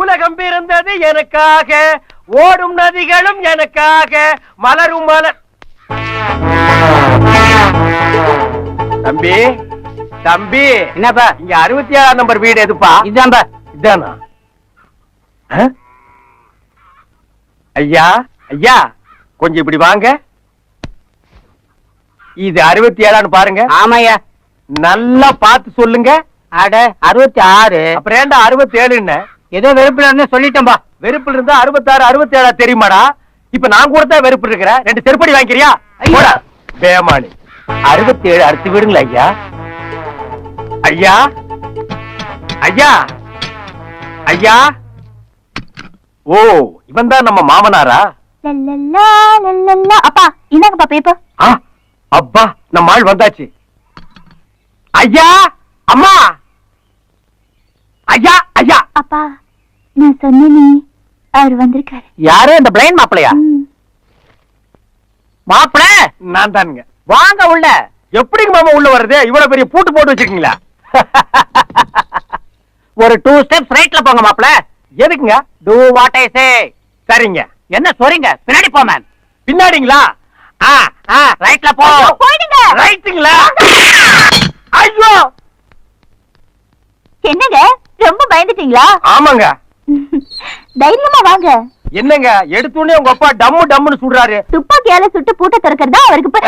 உலகம் பிறந்தது எனக்காக ஓடும் நதிகளும் எனக்காக மலரும் மலர் தம்பி தம்பி. என்னப்பா? இங்க அறுபத்தி ஏழாம் நம்பர் வீடு எதுப்பா? இதான்பா. இதானா? ஐயா ஐயா கொஞ்சம் இப்படி வாங்க. இது அறுபத்தி ஏழான்னு பாருங்க. ஆமாய்யா. நல்லா பார்த்து சொல்லுங்க. அட அறுபத்தி ஆறு. அப்புறம் ஏன்டா அறுபத்தி ஏழுன்னு? ஏதோ வெறுப்புல இருந்து சொல்லிட்டேன்பா. வெறுப்புல இருந்தா அறுபத்தாறு அறுபத்தி ஏழா தெரியுமாடா? இப்ப நான் கூட தான் வெறுப்பு இருக்கிறேன் ரெண்டு செருப்படி வாங்கிக்கிறியா. பேமானி அறுபத்தி ஏழு அடுத்து விடுங்களா ஐயா. ஐயா. ஐயா. ஐயா. ஓ இவன் தான் நம்ம மாமனாரா. அப்பா இந்தாங்கப்பா பேப்பர் அப்பா நம்ம ஆள் வந்தாச்சு. ஐயா அம்மா. ஐயா ஐயா. அப்பா. நான் சொன்னேனே அவர் வந்திருக்காரு. யாரு இந்த பிளைன் மாப்பிளையா. மாப்பிள! நான் தானுங்க. வாங்க உள்ள. எப்படிங்க மாமா உள்ள வர்றது? இவ்வளவு பெரிய பூட்டு போட்டு வச்சிருக்கீங்களா? ஒரு டூ ஸ்டெப்ஸ் ரைட்ல போங்க மாப்பிள. எதுக்குங்க? டூ வாட் ஐ சே சரிங்க. என்ன சொல்றீங்க பின்னாடி போ மேன் பின்னாடிங்களா? ஆ ஆ. ரைட்ல போ. போயிடுங்க. ரைட்டுங்களா ஐயோ! என்னங்க? ரொம்ப பயந்துட்டீங்களா? ஆமாங்க. தைரியமா வாங்க. என்னங்க? எடுத்தோடனே உங்க அப்பா டம்மு டம்முன்னு சுடுறாரு. துப்பாக்கியால சுட்டு பூட்ட திறக்கிறதா அவருக்கு ப-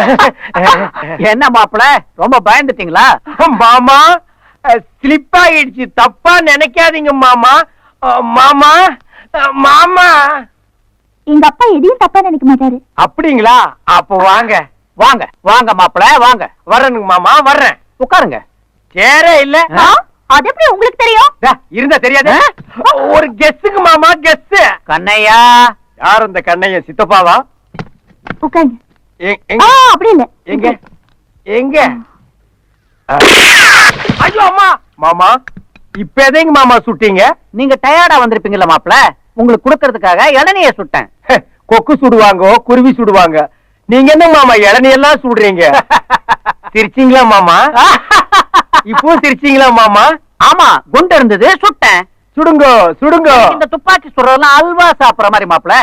என்ன மாப்பிள? ரொம்ப பயந்துட்டீங்களா? மாமா ஸ்லிப் ஆயிடுச்சு. தப்பா நினைக்காதீங்க மாமா. மாமா மாமா. எங்க அப்பா எதையும் தப்பா நினைக்க மாட்டாரு. அப்படிங்களா? அப்ப வாங்க. வாங்க. வாங்க மாப்பிள வாங்க. வர்றேனுங்க மாமா வர்றேன். உட்காருங்க. சேரே இல்ல? அது எப்படி உங்களுக்கு தெரியும்? இருந்தா தெரியாது. ஒரு கெஸ்ஸுக்கு மாமா கெஸ் கண்ணையா? யார் அந்த கண்ணைய சித்தப்பாவா? உட்காருங்க. அப்படி இல்ல. எங்க? எங்க. ஐயோ அம்மா! மாமா இப்ப எதைங்க மாமா சுட்டீங்க? நீங்க டயர்டா வந்திருப்பீங்கல்ல மாப்பிள? உங்களுக்கு கொடுக்கறதுக்காக இளநிய சுட்டேன். கொக்கு சுடுவாங்க குருவி சுடுவாங்க. நீங்க என்ன மாமா இளநியெல்லாம் சுடுறீங்க? சிரிச்சீங்களா மாமா? இப்போ சிரிச்சீங்களா மாமா? ஆமா குண்டு இருந்தது சுட்டேன். சுடுங்க சுடுங்க. இந்த துப்பாக்கி சுடுறதெல்லாம் அல்வா சாப்பிடுற மாதிரி மாப்பிள.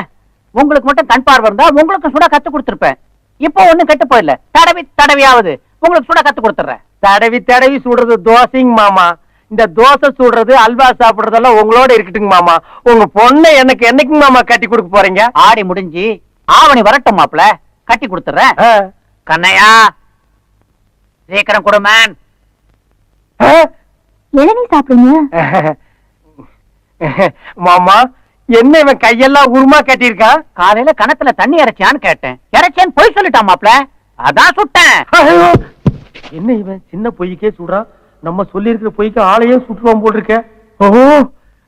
உங்களுக்கு மட்டும் கண் பார்வை இருந்தா உங்களுக்கு சுட கத்து கொடுத்திருப்பேன். இப்போ ஒண்ணும் கெட்டு போயிடல தடவி தடவியாவது உங்களுக்கு சுட கத்து கொடுத்துறேன் தடவி தடவி சுடுறது தோசைங்க மாமா. இந்த தோசை சுடுறது அல்வா சாப்பிடுறதெல்லாம் உங்களோட இருக்கட்டுங்க மாமா. உங்க பொண்ணை எனக்கு என்னைக்கு மாமா கட்டி கொடுக்க போறீங்க? ஆடி முடிஞ்சு ஆவணி வரட்டும் மாப்பிள. கட்டி கொடுத்துறேன். கண்ணையா. சீக்கிரம் கொடு மேன் ஆ? இளநீ சாப்பிடுங்க? மாமா என்ன இவன் கையெல்லாம் உருமா கட்டியிருக்கான் காலையில கணத்துல தண்ணி இறைச்சியான்னு கேட்டேன். இறைச்சேன்னு பொய் சொல்லிட்டான் மாப்பிள? அதான் சுட்டேன்! என்ன இவன் சின்ன பொய்க்கே சுடுறான் நம்ம சொல்லி இருக்கிற பொய்க்கு ஆளையே சுட்டுவான் போல் இருக்க ஓ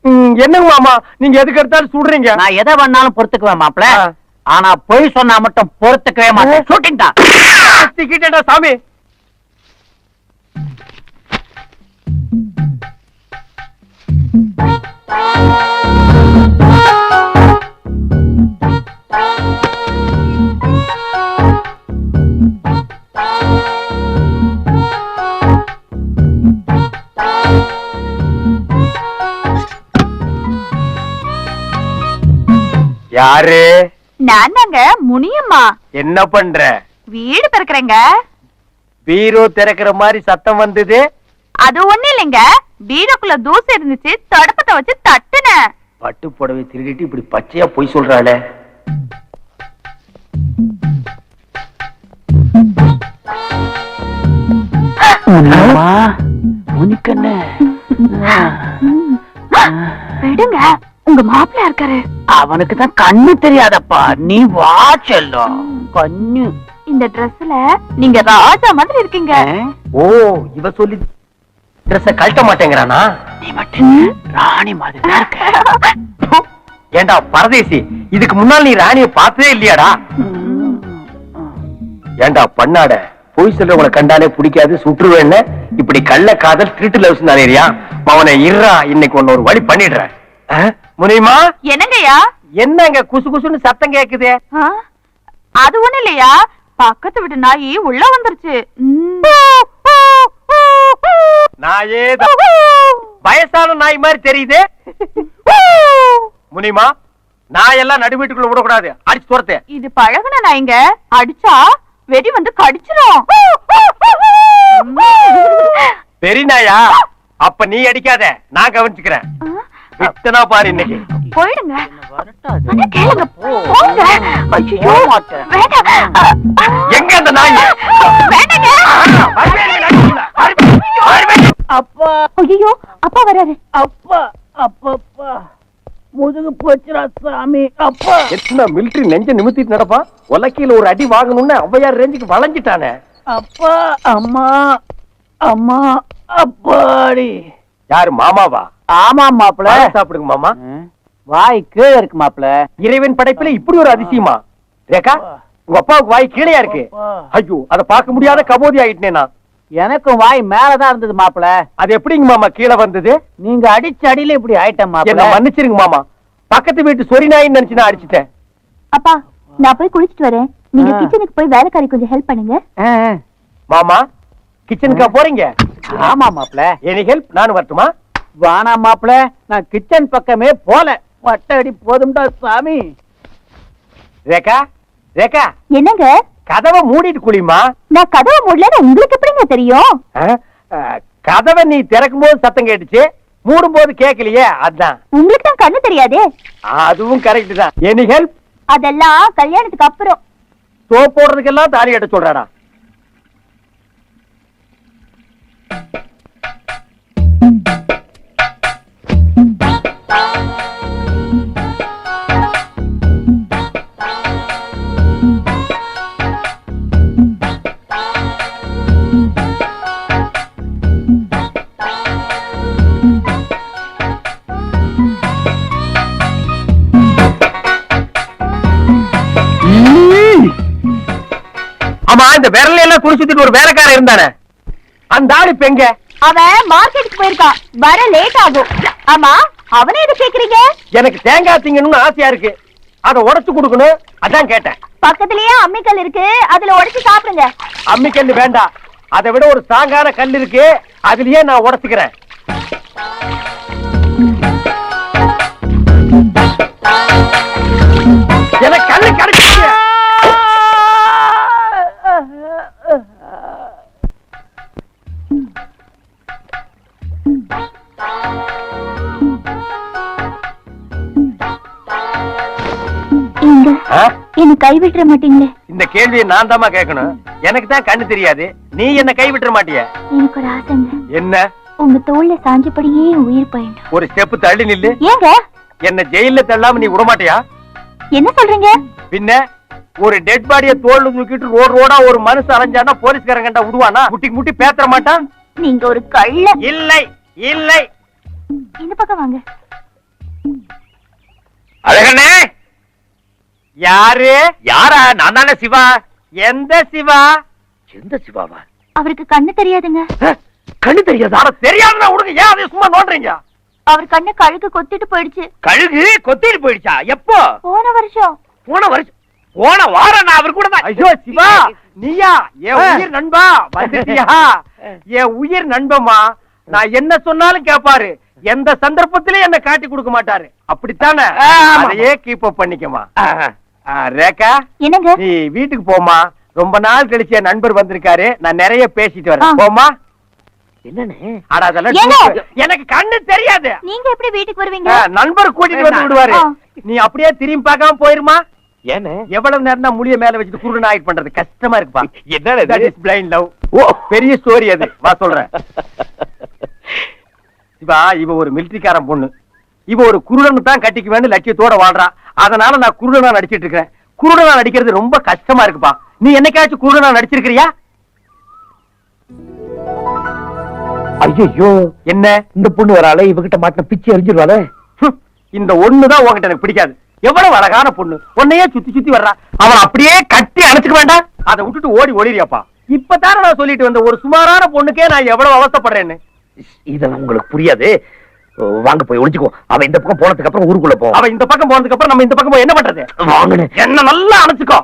ம், என்னங்க மாமா நீங்க எதுக்கு எடுத்தாலும் சுடுறீங்க? நான் எதை வேணாலும் பொறுத்துக்குவேன் மாப்பிள. ஆ. ஆனா பொய் சொன்னா மட்டும் பொறுத்துக்கவே மாட்டேன். ஷூட்டிங் தான். சாமி. யாரு? நான் தாங்க முனியம்மா. என்ன பண்ற? வீடு திறக்கிறேங்க. பீரோ திறக்கிற மாதிரி சத்தம் வந்தது? அது ஒண்ணு இல்லைங்க. பீரோக்குள்ள தூசு இருந்துச்சு தடுப்பத்தை வச்சு தட்டுனேன் பட்டு புடவை திருடிட்டு இப்படி பச்சையா பொய் சொல்றாளே. விடுங்க உங்க மாப்பிள்ள இருக்காரு. அவனுக்கு தான் கண்ணு தெரியாதப்பா. நீ வா செல்லம். கண்ணு. இந்த Dressல நீங்க ராஜா மாதிரி இருக்கீங்க. ஓ இவ சொல்லி ட்ரெஸ்ஸ கழட்ட மாட்டேங்கிறானா? நீ மட்டும் ராணி மாதிரி தான் இருக்க. ஏண்டா பரதேசி இதுக்கு முன்னால் நீ ராணிய பார்த்ததே இல்லையாடா? ஏண்டா பண்ணாட பொய் சொல்றவங்களை கண்டாலே பிடிக்காது சுற்றுவேன்னு இப்படி கள்ள காதல் திருட்டு லவ்ஸ் நானேரியா அவனை இருறா இன்னைக்கு ஒன்னு ஒரு வழி பண்ணிடுறேன். ஆ? முனியுமா? என்னங்கய்யா? என்னங்க குசு குசுன்னு சத்தம் கேக்குதே? அது ஒண்ணு இல்லையா? பக்கத்து வீட்டு நாயி உள்ள வந்துருச்சு. நாயே வயசான நாய் மாதிரி தெரியுது. முனிமா நான் எல்லாம் நடு வீட்டுக்குள்ள விடக்கூடாது. அடிச்சு துரத்து. இது பழகுன நாய்ங்க. அடிச்சா வெடி வந்து கடிச்சிரும். பெரிய நாயா அப்ப நீ அடிக்காத. நான் கவனிச்சுக்கிறேன். விட்டனா பாரு இன்னைக்கு. போயிடுங்க. கேளுங்க. போங்க. ஐயோ. வேண்டாம். எங்க அந்த நாய்? வேண்டாங்க. அப்பா. ஐயோ அப்பா வராரு. அப்பா அப்பப்பா. முதுகு போச்சுடா சாமி அப்பா. எத்தனை மிலிட்டரி நெஞ்ச நிமித்திட்டு நடப்பான் உலக்கையில ஒரு அடி வாங்கணும்னு ஔவையார் ரேஞ்சுக்கு வளைஞ்சிட்டானே. அப்பா அம்மா அம்மா அப்பாடி. யாரு மாமாவா? ஆமா மாப்பிள சாப்பிடுங்க மாமா. வாய் கீழே இருக்கு மாப்பிள இறைவன் படைப்புல இப்படி ஒரு அதிசயமா? ரேகா உங்க அப்பாவுக்கு வாய் கீழையா இருக்கு? ஐயோ அத பார்க்க முடியாத கபோதி ஆயிட்டேனே? எனக்கும் வாய் மேலதான் இருந்தது மாப்பிள. அது எப்படிங்க மாமா கீழே வந்தது? நீங்க அடிச்ச அடியில இப்படி ஆயிட்டேன் என்ன மாப்பிள மன்னிச்சிருங்க மாமா. பக்கத்து வீட்டு சொரி நாயின்னு நினைச்சு நான் அடிச்சிட்டேன். அப்பா நான் போய் குளிச்சிட்டு வரேன். நீங்க. கிச்சனுக்கு போய் வேலைக்காரி கொஞ்சம் ஹெல்ப் பண்ணுங்க. மாமா கிச்சனுக்கா போறீங்க? ஆமா மாப்பிள. எனி ஹெல்ப் நானும் வரட்டுமா? வானா மாப்பிள. நான் கிச்சன் பக்கமே போல. பட்ட அடி போதும்டா சாமி. ரேகா ரேகா. என்னங்க? கதவை மூடிட்டு குளிமா நான் கதவை மூடலன்னு உங்களுக்கு எப்படிங்க தெரியும்? கதவை நீ திறக்கும் போது சத்தம் கேட்டுச்சு மூடும் போது கேட்கலையே அதான். உங்களுக்கு தான் கண்ணு தெரியாதே? அதுவும் கரெக்ட் தான். எனி ஹெல்ப் அதெல்லாம் கல்யாணத்துக்கு அப்புறம். சோப் போடுறதுக்கெல்லாம் தாலி கட்ட சொல்றாடா இந்த விரல எல்லாம் துணி சுத்திட்டு ஒரு வேலைக்காரன் இருந்தானே? அந்த ஆளு இப்ப எங்க? அவன் மார்க்கெட்டுக்கு போயிருக்கான். வர லேட் ஆகும். ஆமா அவனை எது கேக்குறீங்க? எனக்கு தேங்காய் திங்கணும்னு ஆசையா இருக்கு. அதை உடைச்சு கொடுக்கணும். அதான் கேட்டேன். பக்கத்துலயே அம்மிக்கல் இருக்கு. அதுல உடைச்சு சாப்பிடுங்க. அம்மி கல்லு வேண்டாம். அதை விட ஒரு ஸ்ட்ராங்கான கல் இருக்கு. அதுலயே நான் உடைச்சுக்கிறேன். எனக்கு கல்லு கிடைச்சிருச்சு என்ன கைவிட்டுற மாட்டீங்களே? இந்த கேள்வியை நான் தாமா கேட்கணும். எனக்கு தான் கண்ணு தெரியாது. நீ என்ன கைவிட்டுற மாட்டிய? எனக்கு ஒரு ஆசைங்க என்ன? உங்க தோல்ல சாஞ்சபடியே என் உயிர் பயணம் ஒரு ஸ்டெப் தள்ளி நில்லு. ஏங்க? என்ன ஜெயில தள்ளாம நீ விட மாட்டியா என்ன சொல்றீங்க? பின்ன ஒரு டெட் பாடிய தோல்ல தூக்கிட்டு ரோடு ரோடா ஒரு மனுஷன் அலைஞ்சானா போலீஸ்காரன் கண்டா விடுவானா? முட்டி முட்டி பேத்தற மாட்டான்? நீங்க ஒரு கள்ள இல்லை இல்லை. இந்த பக்கம் வாங்க. அழகண்ணே! யாரு? யாரா? நான் தானே சிவா. எந்த சிவா? எந்த சிவாவா? அவருக்கு கண்ணு தெரியாதுங்க. கண்ணு தெரியாதா? தெரியாதுன்னா விடுங்க ஏன் அதை சும்மா நோண்டுறீங்க? அவர் கண்ணு கழுகு கொத்திட்டு போயிடுச்சு. கழுகு கொத்திட்டு போயிடுச்சா? எப்போ? போன வருஷம். போன வருஷம். போன வாரம் நான் அவர் கூட தான். ஐயோ சிவா! நீயா? என் உயிர் நண்பா? வந்துட்டியா? என் உயிர் நண்பமா நான் என்ன சொன்னாலும் கேப்பாரு. எந்த சந்தர்ப்பத்திலயும் என்ன காட்டி கொடுக்க மாட்டாரு. அப்படித்தானே? அதையே கீப் அப் பண்ணிக்கமா ரேகா என்னங்க? நீ வீட்டுக்கு போமா ரொம்ப நாள் கழிச்சு என் நண்பர் வந்திருக்காரு. நான் நிறைய பேசிட்டு. வரேன். போமா. எனக்கு கண்ணு தெரியாது. நீங்க எப்படி வீட்டுக்கு வருவீங்க? நண்பர் கூட்டிட்டு வந்து விடுவாரு. நீ அப்படியே திரும்பி பார்க்காம போயிருமா? ஏன்னு எவ்வளவு நேரம் தான் முடிய மேல வச்சுட்டு குருடன் ஆயிட் பண்றது? கஷ்டமா இருக்குப்பா. is blind love. ஓ. பெரிய ஸ்டோரி அது. வா சொல்றேன். சிவா இவ ஒரு மிலிட்டரிக்காரன் பொண்ணு. இவ ஒரு குருடனு தான் கட்டிக்குவேன்னு லட்சியத்தோட வாழ்றா. அதனால நான் குருடனா நடிச்சிட்டு இருக்கிறேன். குருடனா நடிக்கிறது ரொம்ப கஷ்டமா இருக்குப்பா. நீ என்னைக்காச்சும் குருடனா நடிச்சிருக்கிறியா? ஐயோ என்ன? இந்த பொண்ணு வராளே இவகிட்ட மாட்டின பிச்சு எரிஞ்சிருவாளே? இந்த ஒண்ணுதான் உன்கிட்ட எனக்கு பிடிக்காது. எவ்வளவு அழகான பொண்ணு. உன்னையே சுத்தி சுத்தி வர்றா. அவன் அப்படியே கட்டி அணைச்சுக்க வேண்டாம். அதை விட்டுட்டு ஓடி ஓடிறியாப்பா இப்பதானே நான் சொல்லிட்டு வந்த ஒரு சுமாரான பொண்ணுக்கே நான் எவ்வளவு அவஸ்தைப்படுறேன்னு. இதெல்லாம் உங்களுக்கு புரியாது. வாங்க போய் ஒளிச்சுக்கோ அவ இந்த பக்கம் போனதுக்கு அப்புறம் ஊருக்குள்ள போ. அவ இந்த பக்கம் போனதுக்கு அப்புறம் நம்ம இந்த பக்கம் போய் என்ன பண்றது? வாங்கன்னு என்ன நல்லா அணைச்சுக்கோ.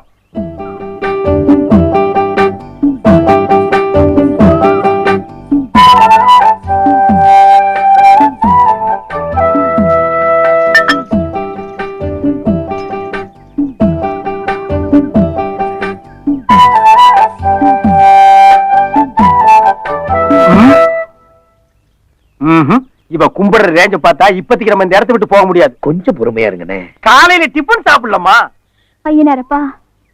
ரேஞ்ச பார்த்தா இப்போதைக்கு நம்ம இந்த இடத்த விட்டு போக முடியாது. கொஞ்சம் பொறுமையா இருங்கண்ணே. காலையில டிபன் சாப்பிடலாமா? ஐயனாரப்பா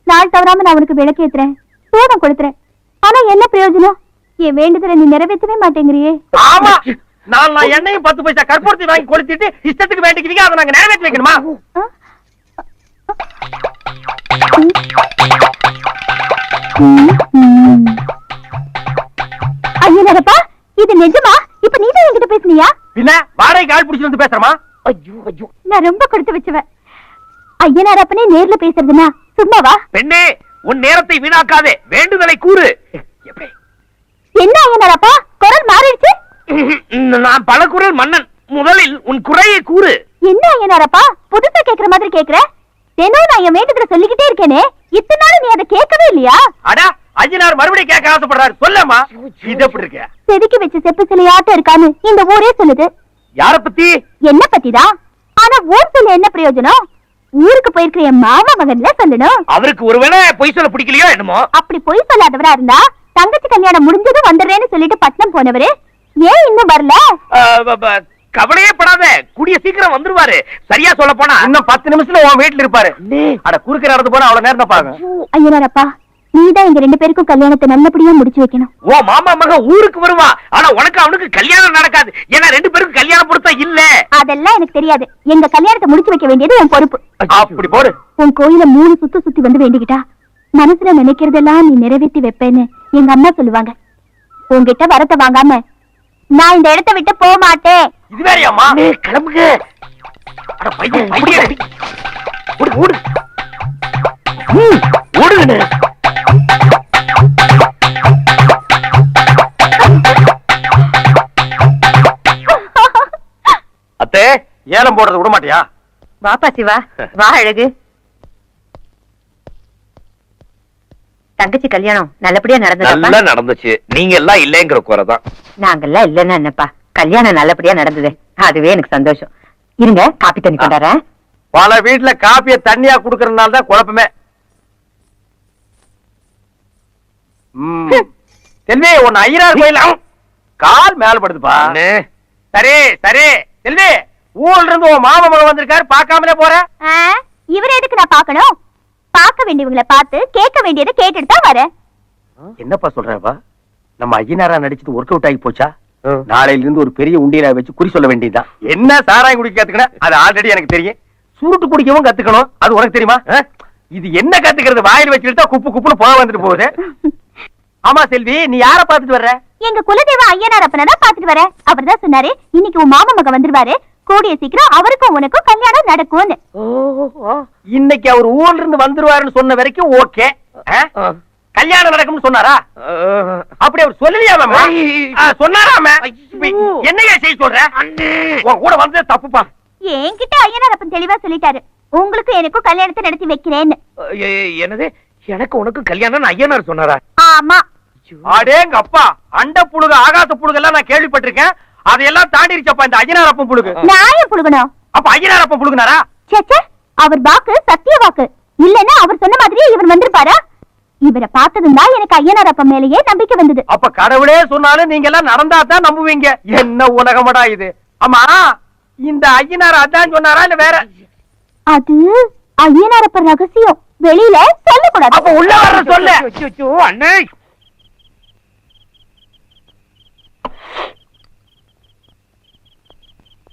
நாள் தவறாம நான் உனக்கு விளக்கேத்துறேன் சூடம் கொடுத்துறேன் ஆனா என்ன பிரயோஜனம்? என் வேண்டுதலை நீ நிறைவேற்றவே மாட்டேங்கிறியே. ஆமா! நான் நான் எண்ணெயும் பத்து பைசா கற்பூரத்தை வாங்கி கொளுத்திட்டு இஷ்டத்துக்கு வேண்டிக்குவீங்க அதை நாங்க நிறைவேற்றி வைக்கணுமா? ஐயனாரப்பா இது நிஜமா இப்ப நீதான் என்கிட்ட பேசுனியா பின்ன வாடகைக்கு ஆள் பிடிச்சிட்டு வந்து பேசுறமா? ஐயோ ஐயோ. நான் ரொம்ப கொடுத்து வச்சுவேன். நேர்ல பேசுறதுனா சும்மாவா? பெண்ணே உன் நேரத்தை வீணாக்காதே. வேண்டுதலை கூறு? என்ன ஐயனாரப்பா குரல் மாறிடுச்சு? நான் பல குரல் மன்னன். முதலில் உன் குறையை கூறு. என்ன ஐயனாரப்பா புதுசா கேக்குற மாதிரி கேக்குற? தினம் நான் என் வேண்டுதல சொல்லிக்கிட்டே இருக்கேனே. இத்தனை நாள் நீ அதை கேட்கவே இல்லையா? அடா ஐயனார் மறுபடியும் கேட்க ஆசைப்படுறாரு. சொல்லமா இது எப்படி இருக்க? செதுக்கி வச்ச செப்பு சிலையாட்டம் இருக்கான்னு இந்த ஊரே சொல்லுது. யார பத்தி? என்ன பத்திதான் ஆனா ஊர் சொல்ல என்ன பிரயோஜனம்? ஊருக்கு போயிருக்கிற என் மாமா மகன்ல சொல்லணும். அவருக்கு ஒருவேளை பொய் சொல்ல பிடிக்கலையோ என்னமோ? அப்படி பொய் சொல்லாதவரா இருந்தா தங்கச்சி கல்யாணம் முடிஞ்சதும் வந்துடுறேன்னு சொல்லிட்டு பட்னம் போனவரு ஏன் இன்னும் வரல? கவலையே படாத. கூடிய சீக்கிரம் வந்துருவாரு. சரியா சொல்ல போனா? இன்னும் பத்து நிமிஷத்துல உன் வீட்டுல இருப்பாரு. அட. குறுக்கிற இடத்து போனா அவ்வளவு நேரம் பாருங்க. ஐயனாரப்பா நீதான் எங்க ரெண்டு பேருக்கும் கல்யாணத்தை நல்லபடியா முடிச்சு வைக்கணும். ஓ மாமா மகன் ஊருக்கு வருவா. ஆனா உனக்கு அவனுக்கு கல்யாணம் நடக்காது. ஏன்னா ரெண்டு பேருக்கும் கல்யாணம் பொருத்தம் இல்ல. அதெல்லாம் எனக்கு தெரியாது. எங்க கல்யாணத்தை முடிச்சு வைக்க வேண்டியது உன் பொறுப்பு. அப்படி போடு. உன் கோயில மூணு சுத்து சுத்தி வந்து வேண்டிக்கிட்டா? மனசுல நினைக்கிறதெல்லாம் நீ நிறைவேற்றி வைப்பேன்னு எங்க அம்மா சொல்லுவாங்க. உன்கிட்ட வரத்தை வாங்காம நான் இந்த இடத்தை விட்டு போக மாட்டேன். இது வேறையாமா கிளம்புங்க. ஓடு ஓடு. ஓடுங்கண்ணே. ஏலம் போடுறது விட மாட்டியா? வாப்பா சிவா வா அழகு. தங்கச்சி கல்யாணம் நல்லபடியா நல்லா நடந்துச்சு. நீங்க எல்லாம் இல்லங்கிற குறைதான் நாங்கெல்லாம் இல்லன்னா என்னப்பா? கல்யாணம் நல்லபடியா நடந்தது. அதுவே எனக்கு சந்தோஷம். இருங்க காப்பி தண்ணி கொண்டாறேன் பல வீட்டுல காப்பிய தண்ணியா குடுக்கறதுனால தான் குழப்பமே. ம். செல்வி உன் ஐயனார் கோயில் கால் மேல படுதுப்பா. சரி சரி. செல்வி ஊர்ல இருந்து உன் மாமா மகன் வந்திருக்காரு பார்க்காமலே போற? இவரை எதுக்கு நான் பார்க்கணும்? பார்க்க வேண்டியவங்களை பார்த்து கேட்க வேண்டியதை கேட்டுட்டு தான் வரேன். என்னப்பா சொல்றப்பா நம்ம ஐயனாரா நடிச்சது ஒர்க் அவுட் ஆகி போச்சா. நாளையில இருந்து ஒரு பெரிய உண்டியலா வச்சு குறி சொல்ல வேண்டியதுதான். என்ன சாராயம் குடிக்க கத்துக்கணும் அது ஆல்ரெடி எனக்கு தெரியும். சுருட்டு குடிக்கவும் கத்துக்கணும். அது உனக்கு தெரியுமா? இது என்ன கத்துக்கிறது? வாயில் வச்சுக்கிட்டா குப்பு குப்புன்னு போக வந்துட்டு போகுது. ஆமா செல்வி நீ யார பாத்துட்டு வர்ற? எங்க குலதெய்வ ஐயனார் அப்பனை தான் பார்த்துட்டு வரேன். அவர் தான் சொன்னாரு இன்னைக்கு உன் மாமா மகன் வந்துருவாரு. கூடிய சீக்கிரம் அவருக்கும் உனக்கும் கல்யாணம் நடக்கும்னு. இன்னைக்கு அவர் ஊர்ல இருந்து வந்துருவாருன்னு சொன்ன வரைக்கும் ஓகே. கல்யாணம் நடக்கும்னு சொன்னாரா? அப்படி அவர் சொல்லலையா மாமா? ஆ, சொன்னாராமே. என்னையா செய்ய சொல்ற. உன் கூட வந்தது தப்புப்பா. என்கிட்ட ஐயனார் அப்பன் தெளிவா சொல்லிட்டாரு. உங்களுக்கும் எனக்கும் கல்யாணத்தை நடத்தி வைக்கிறேன்னு. என்னது? எனக்கு உனக்கு கல்யாணம் ஐயனார் சொன்னாரா? ஆமா. அடேங்க அப்பா அண்ட புழுகு ஆகாச புழுகு எல்லாம் நான் கேள்விப்பட்டிருக்கேன். அதையெல்லாம் தாண்டிருச்சப்பா இந்த ஐயனார் அப்பன் புழுகு. நான் ஏன் புழுகணும் அப்ப ஐயனார் அப்பன் புழுகுனாரா சேச்சே அவர் வாக்கு சத்திய வாக்கு. இல்லன்னா அவர் சொன்ன மாதிரியே இவர் வந்திருப்பாரா? இவரை பார்த்ததும் தான் எனக்கு ஐயனார் அப்பன் மேலேயே நம்பிக்கை வந்தது. அப்ப கடவுளே சொன்னாலும் நீங்க எல்லாம் நடந்தா தான் நம்புவீங்க. என்ன உலகமடா இது? ஆமா இந்த ஐயனார் அதான் சொன்னாரா இல்ல வேற? அது ஐயனார் அப்பன் ரகசியம். வெளியில சொல்லக்கூடாது. அப்ப உள்ள வர்ற சொல்லு. அண்ணே.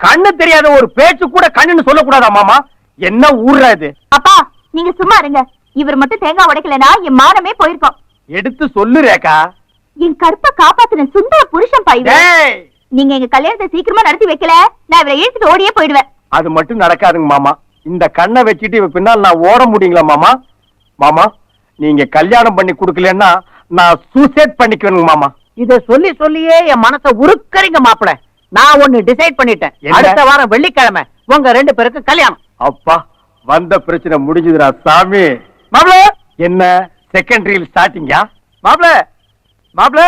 கண்ணு தெரியாத ஒரு பேச்சு கூட கண்ணுன்னு சொல்லக்கூடாதா மாமா? என்ன இது அப்பா நீங்க சும்மா இருங்க. இவர் மட்டும் தேங்காய் உடைக்கலனா என் மானமே போயிருக்கோம். எடுத்து சொல்லு ரேகா. என் கருப்பை காப்பாத்தின சுந்தர புருஷன் பாய்வு டேய்! நீங்க எங்க கல்யாணத்தை சீக்கிரமா நடத்தி வைக்கல நான் இவரை இழுத்துட்டு ஓடியே போயிடுவேன். அது மட்டும் நடக்காதுங்க மாமா. இந்த கண்ணை வச்சுட்டு இவ பின்னால் நான் ஓட முடியுங்களா மாமா? மாமா நீங்க கல்யாணம் பண்ணி கொடுக்கலன்னா நான் சூசைட் பண்ணிக்குவேனுங்க மாமா. இத சொல்லி சொல்லியே என் மனச உருக்கறீங்க மாப்பிள நான் ஒண்ணு டிசைட் பண்ணிட்டேன்? அடுத்த வாரம் வெள்ளிக்கிழமை உங்க ரெண்டு பேருக்கு கல்யாணம். அப்பா வந்த பிரச்சனை முடிஞ்சுதுடா சாமி. மாப்ள என்ன செகண்டரியில் ஸ்டார்டிங்கா மாப்ள மாப்ள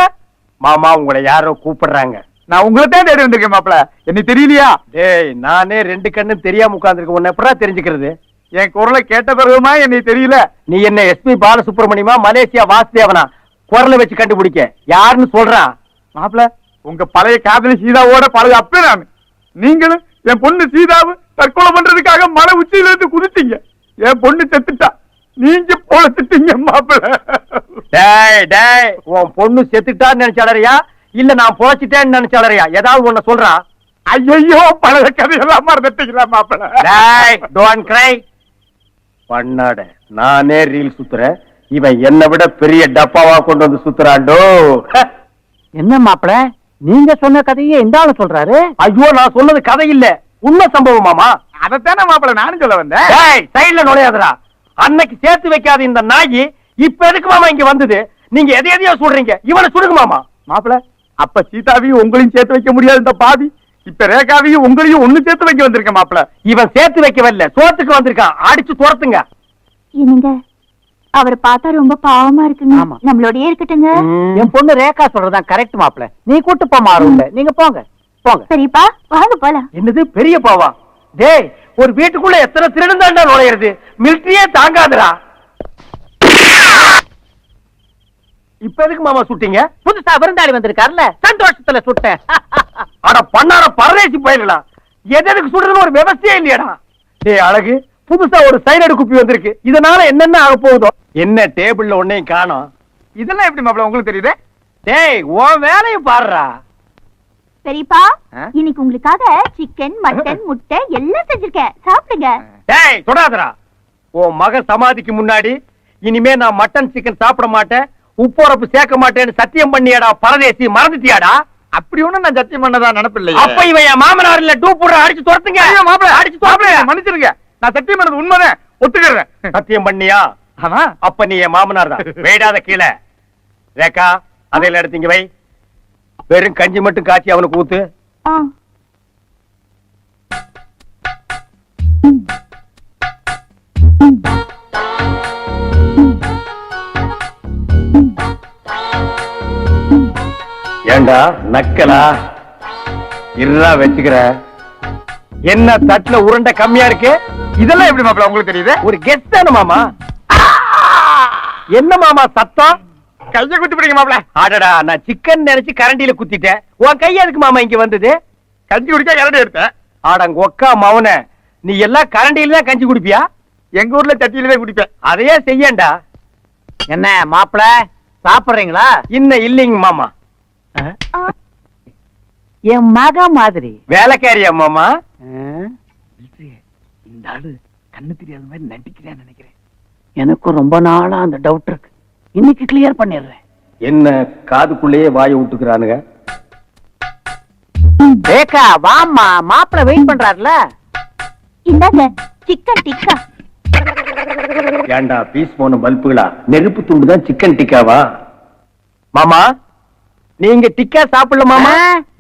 மாமா உங்களை யாரோ கூப்பிடுறாங்க. நான் உங்களை தான் தேடி வந்திருக்கேன் மாப்பிள. என்ன தெரியலையா? டேய் நானே ரெண்டு கண்ணு தெரியாம உட்கார்ந்திருக்க உன்னை எப்படா தெரிஞ்சுக்கிறது? என் குரலை கேட்ட பிறகுமா என்னை தெரியல. நீ என்ன எஸ்பி பாலசுப்ரமணியமா மலேசியா வாசுதேவனா? குரலை வச்சு கண்டுபிடிக்க. யாருன்னு சொல்றான் மாப்பிள! உங்க பழைய காதலி சீதாவோட பழைய அப்பே நான். நீங்களும் என் பொண்ணு சீதாவு தற்கொலை பண்றதுக்காக மலை உச்சியில இருந்து குதிச்சீங்க என் பொண்ணு செத்துட்டா. நீங்க பொழைச்சிட்டீங்க மாப்பிள. டேய் டேய் உன் பொண்ணு செத்துட்டான்னு நினைச்சாளறியா இல்ல நான் பொழைச்சிட்டேன்னு நினைச்சாளறியா ஏதாவது ஒண்ணு சொல்றான் ஐயோ பழைய கதையெல்லாம் மறந்துட்டீங்களா மாப்பிள? டேய் டோன்ட் கிரை பண்ணாட நானே ரீல் சுத்துறேன். இவன் என்னை விட பெரிய டப்பாவா கொண்டு வந்து சுத்துறாண்டோ என்ன மாப்பிள? நீங்க சொன்ன கதையே இந்த ஆளு சொல்றாரு? ஐயோ நான் சொன்னது கதை இல்ல உண்மை சம்பவம் மாமா. அதைத்தானே மாப்பிள நானும் சொல்ல வந்தேன். சைடுல நுழையாதடா. அன்னைக்கு சேர்த்து வைக்காத இந்த நாயி இப்ப எதுக்கு மாமா இங்க வந்தது? நீங்க எதை எதையோ சொல்றீங்க. இவனை சுடுங்க மாமா. மாப்பிள அப்ப சீதாவையும் உங்களையும் சேர்த்து வைக்க முடியாது இந்த பாவி. இப்ப ரேகாவையும் உங்களையும் ஒண்ணு சேர்த்து வைக்க வந்திருக்கேன் மாப்பிள இவன் சேர்த்து வைக்க வரல சோத்துக்கு வந்திருக்கான். அடிச்சு துரத்துங்க. என்னங்க? அவரை பார்த்தா ரொம்ப பாவமா இருக்குங்க. ஆமா. நம்மளோடயே இருக்கட்டுங்க. என் பொண்ணு ரேகா சொல்றதான் கரெக்ட் மாப்பிள நீ கூட்டு போ மாறும்ல நீங்க போங்க. போங்க. சரிப்பா வாங்க போலாம். என்னது? பெரிய பாவா? டேய் ஒரு வீட்டுக்குள்ள எத்தனை திருடன் தாண்டா நுழையிறது? மிலிட்டரியே தாங்காதுடா. இப்ப எதுக்கு மாமா சுட்டீங்க? புதுசா விருந்தாளி வந்திருக்காருல்ல. சந்தோஷத்துல சுட்டேன். அட பண்ணார பரதேசி போயிடலாம் எது எதுக்கு சுடுறதுன்னு ஒரு விவசாயம் இல்லையாடா. டேய் அழகு. புதுசா ஒரு சைனடு குப்பி வந்திருக்கு. இதனால என்னென்ன ஆக போகுதோ? என்ன டேபிள்ல ஒன்னையும் காணோம்? இதெல்லாம் எப்படி மாப்பிள உங்களுக்கு தெரியுது? டேய் உன் வேலையை பாருடா. பெரியப்பா? இன்னைக்கு உங்களுக்காக சிக்கன் மட்டன் முட்டை எல்லாம் செஞ்சிருக்கேன். சாப்பிடுங்க. டேய் தொடாதடா. உன் மக சமாதிக்கு முன்னாடி இனிமே நான் மட்டன் சிக்கன் சாப்பிட மாட்டேன். உப்புரப்பு சேர்க்க மாட்டேன்னு சத்தியம் பண்ணியாடா பரதேசி மறந்துட்டியாடா? அப்படி ஒண்ணும் நான் சத்தியம் பண்ணதா நினைப்பில்லையே. அப்ப இவன் என் மாமனார் இல்ல டூ போடுற அடிச்சு துரத்துங்க. ஐயோ, மாப்பிள அடிச்சு துரத்துங்க. மன்னிச்சிருங்க. நான் சத்தியம் பண்ணது உண்மைதான்? ஒத்துக்கிறேன். சத்தியம் பண்ணியா? ஆமா. அப்ப நீ என் மாமனார் தான் வேடாத கீழே. ரேக்கா அதையில எடுத்து இங்க வை. வெறும் கஞ்சி மட்டும் காய்ச்சி அவனுக்கு ஊத்து. ஏண்டா நக்கலா? இருடா வச்சுக்கிற. என்ன தட்டுல உருண்டை கம்மியா இருக்கு? இதெல்லாம் எப்படி மாப்பிள உங்களுக்கு தெரியுது? ஒரு கெஸ்ட் தானே மாமா? என்ன மாமா சத்தம்? கைய குத்தி பிடிங்க மாப்பிள. அடடா நான் சிக்கன் நினைச்சு கரண்டியில குத்திட்டேன். உன் கை எதுக்கு மாமா இங்க வந்தது? கஞ்சி குடிக்க கரடி எடுத்தேன். ஆடங்க ஒக்கா மவன. நீ எல்லாம் கரண்டியில தான் கஞ்சி குடிப்பியா? எங்க ஊர்ல சட்டியில தான் குடிப்பேன். அதையே செய்யண்டா என்ன மாப்பிள சாப்பிடுறீங்களா? இன்னும் இல்லைங்க மாமா. என் மக மாதிரி. வேலைக்காரியா மாமா? இந்த ஆளு கண்ணு தெரியாத மாதிரி நடிக்கிறேன்னு நினைக்கிறேன். எனக்கும் ரொம்ப நாளா அந்த டவுட் இருக்கு. இன்னைக்கு கிளியர் பண்ணிடுறேன். என்ன காதுக்குள்ளேயே வாயை விட்டுக்கிறானுங்க ரேகா வாம்மா மாப்பிள வெயிட் பண்றாருல? இந்தாங்க சிக்கன் டிக்கா ஏண்டா பீஸ் போன பல்புகளா? நெருப்பு துண்டு தான் சிக்கன் டிக்காவா மாமா நீங்க டிக்கா சாப்பிடல மாமா?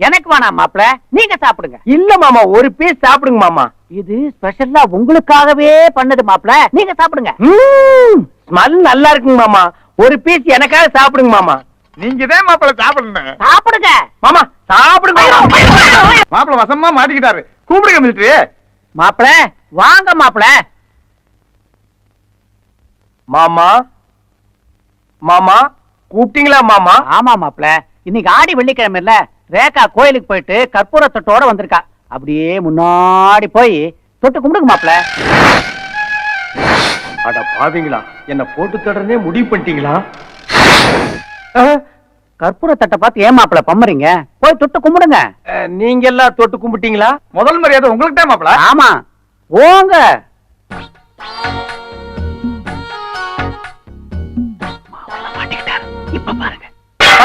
எனக்கு வேணாம் மாப்பிள. நீங்க சாப்பிடுங்க. இல்ல மாமா ஒரு பீஸ் சாப்பிடுங்க மாமா. இது ஸ்பெஷலா உங்களுக்காகவே பண்ணது மாப்பிள. நீங்க சாப்பிடுங்க. ஸ்மெல் நல்லா இருக்குங்க மாமா. ஒரு பீஸ் எனக்காக சாப்பிடுங்க மாமா. நீங்க தான் மாப்பிள சாப்பிடணும். சாப்பிடுங்க. மாமா சாப்பிடுங்க. மாப்பிள வசமா மாட்டிக்கிட்டாரு. கூப்பிடுங்க மிலிட்டரி மாப்பிள வாங்க மாப்பிள. மாமா மாமா கூப்பிட்டீங்களா மாமா? ஆமா மாப்பிள. இன்னைக்கு ஆடி வெள்ளிக்கிழமை இல்ல ரேகா கோயிலுக்கு போயிட்டு கற்பூர தொட்டோட வந்திருக்கா. அப்படியே முன்னாடி போய் தொட்டு கும்பிடுங்க மாப்பிள. அட பாவீங்களா என்ன போட்டு தொடர்னே முடிவு பண்ணிட்டீங்களா? கற்பூர தட்டை பார்த்து ஏன் மாப்பிள பம்மறீங்க? போய் தொட்டு கும்பிடுங்க. நீங்க எல்லாம் தொட்டு கும்பிட்டீங்களா? முதல் மரியாதை உங்களுக்கு தான் மாப்பிள. ஆமா ஓங்க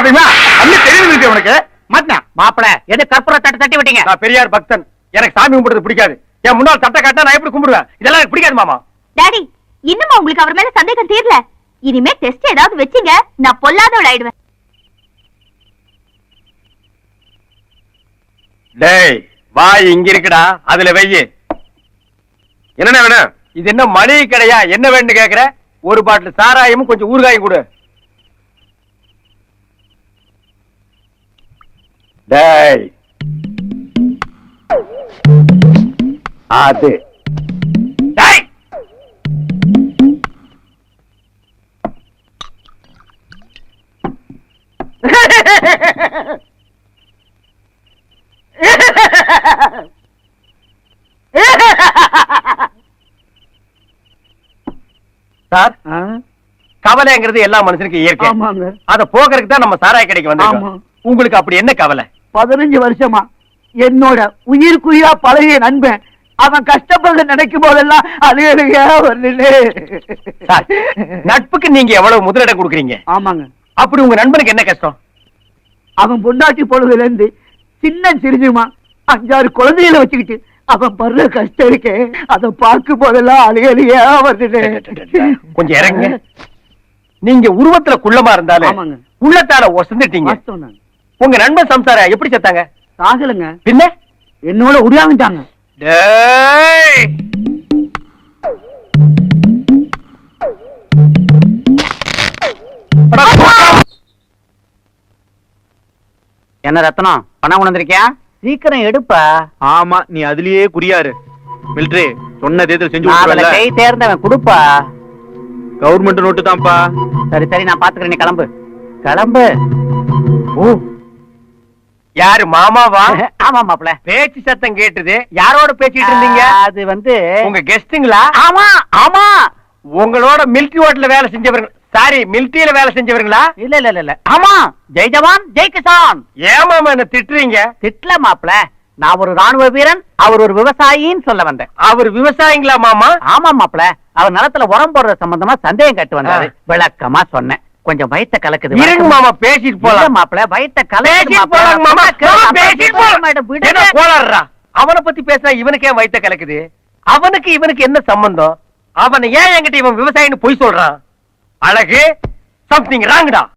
பாத்தீங்களா? அள்ளி தெரியுது மிலிட்டரி உனக்கு. மாட்டினா மாப்பிள எது கற்பூர தட்டை தட்டி விட்டீங்க? நான் பெரியார் பக்தன். எனக்கு சாமி கும்பிடுறது பிடிக்காது. என் முன்னாள் சட்டை காட்டினா நான் எப்படி கும்பிடுவேன்? இதெல்லாம் எனக்கு பிடிக்காது மாமா. டாடி இன்னுமா உங்களுக்கு அவர் மேல சந்தேகம் தீரல? இனிமே டெஸ்ட் ஏதாவது வச்சீங்க நான் பொல்லாதவள் ஆயிடுவேன். டேய் வாய் இங்க இருக்குடா. அதுல வெய்யு என்னண்ணே வேணும்? இது என்ன மளிகை கடையா? என்ன வேணும்னு கேக்குற? ஒரு பாட்டில் சாராயமும் கொஞ்சம் ஊறுகாயும் கொடு. டேய். அது. டேய். சார் கவலைங்கிறது எல்லா மனுஷனுக்கும் இயற்கை. அத போக்குறதுக்கு தான் நம்ம சாராய கடைக்கு. வந்தோம் உங்களுக்கு அப்படி என்ன கவலை? பதினஞ்சு வருஷமா என்னோட உயிர்க்குயிரா பழகிய நண்பன் அவன் கஷ்டப்படுறத நினைக்கும் போதெல்லாம் அழுகழுகையா வருது நட்புக்கு நீங்க எவ்வளவு முதலிடம் கொடுக்குறீங்க? ஆமாங்க. அப்படி உங்க நண்பனுக்கு என்ன கஷ்டம்? அவன் பொண்டாட்டி பொழுதுல இருந்து சின்ன சிரிஞ்சுமா அஞ்சாறு குழந்தைகளை வச்சுக்கிட்டு அவன் படுற கஷ்டம் இருக்கே அத பார்க்கும் போதெல்லாம் அழுகழுகையா வருது கொஞ்சம் இறங்க. நீங்க உருவத்துல குள்ளமா இருந்தாலும் ஆமாங்க. உள்ளத்தால ஒசந்துட்டீங்க. உங்க நண்பன் சம்சார? எப்படி செத்தாங்க? சாகலைங்க. பின்ன? என்னோட உருவாங்கிட்டாங்க. என்ன ரத்னம் பணம் கொண்டு வந்திருக்கியா சீக்கிரம் எடுப்பா. ஆமா நீ அதுலயே குறியாரு மிலிட்டரி சொன்ன தேர்தல் செஞ்சு கை தேர்ந்தவன் கொடுப்பா. கவர்மெண்ட் நோட்டு தான்ப்பா சரி சரி நான் பாத்துக்கிறேன் நீ கிளம்பு. கிளம்பு. ஓ யாரு மாமாவா? ஆமா மாப்ள பேச்சு சத்தம் கேட்டுது. யாரோட பேசிட்டு இருந்தீங்க? அது வந்து உங்க கெஸ்டுங்களா ஆமா ஆமா. உங்களோட மிலிட்டரி ஹோட்டல்ல வேலை செஞ்சவங்க சாரி மிலிட்டரியில வேலை செஞ்சவங்களா இல்ல இல்ல இல்ல, ஆமா ஜெய் ஜவான் ஜெய் கிசான் ஏமாமா என்ன திட்டுறீங்க? திட்ல மாப்ள நான் ஒரு ராணுவ வீரன் அவர் ஒரு விவசாயின்னு சொல்ல வந்தேன். அவர் விவசாயிங்களா மாமா? ஆமா மாப்ள அவர் நிலத்துல உரம் போடுற சம்பந்தமா சந்தேகம் கட்டு வந்தாரு. விளக்கமா சொன்னேன். கொஞ்சம் வயித்த கலக்குது. இருங்க மாமா பேசிட்டு போலாம். மாப்ள வயித்த கலக்குது போலாம் மாமா. பேசிட்டு போலாம் என்ன கோளாறுடா அவனை பத்தி பேசினா இவனுக்கே வயித்த கலக்குது. அவனுக்கு இவனுக்கு என்ன சம்பந்தம்? அவனை ஏன் என்கிட்ட இவன் விவசாயின்னு பொய் சொல்றான்? அழகு சம்திங் ராங்கடா